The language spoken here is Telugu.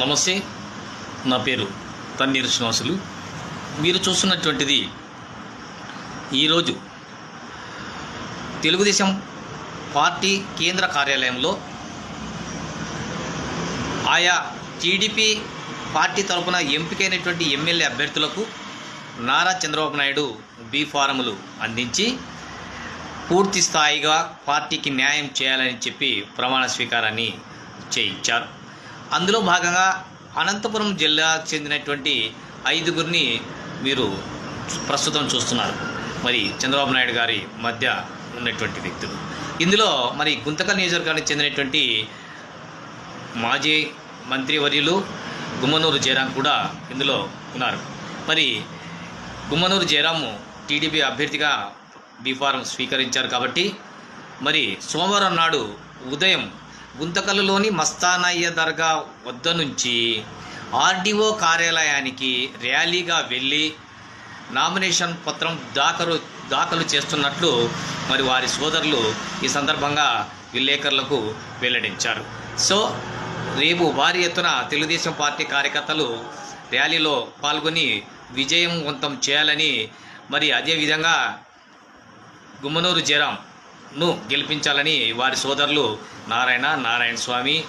నమస్తే నా పేరు తన్నీరు శ్రీనివాసులు. మీరు చూస్తున్నటువంటిది ఈరోజు తెలుగుదేశం పార్టీ కేంద్ర కార్యాలయంలో ఆయా టీడీపీ పార్టీ తరపున ఎంపికైనటువంటి ఎమ్మెల్యే అభ్యర్థులకు నారా చంద్రబాబు నాయుడు బి ఫారములు అందించి పూర్తి స్థాయిగా పార్టీకి న్యాయం చేయాలని చెప్పి ప్రమాణ స్వీకారాన్ని చేయించారు. అందులో భాగంగా అనంతపురం జిల్లాకు చెందినటువంటి ఐదుగురిని మీరు ప్రస్తుతం చూస్తున్నారు. మరి చంద్రబాబు నాయుడు గారి మధ్య ఉన్నటువంటి వ్యక్తులు. ఇందులో మరి గుంతకల్ నియోజకవర్గానికి చెందినటువంటి మాజీ మంత్రివర్యులు గుమ్మనూరు జయరాం కూడా ఇందులో ఉన్నారు. మరి గుమ్మనూరు జయరాము టీడీపీ అభ్యర్థిగా బీఫారం స్వీకరించారు కాబట్టి మరి సోమవారం నాడు ఉదయం గుంతకల్లులోని మస్తానయ్య దర్గా వద్ద నుంచి ఆర్డీఓ కార్యాలయానికి ర్యాలీగా వెళ్ళి నామినేషన్ పత్రం దాఖలు దాఖలు చేస్తున్నట్లు మరి వారి సోదరులు ఈ సందర్భంగా విలేకరులకు వెల్లడించారు. సో రేపు భారీ ఎత్తున తెలుగుదేశం పార్టీ కార్యకర్తలు ర్యాలీలో పాల్గొని విజయవంతం చేయాలని మరి అదేవిధంగా గుమ్మనూరు ను గెలిపించాలని వారి సోదరులు నారాయణ నారాయణ స్వామి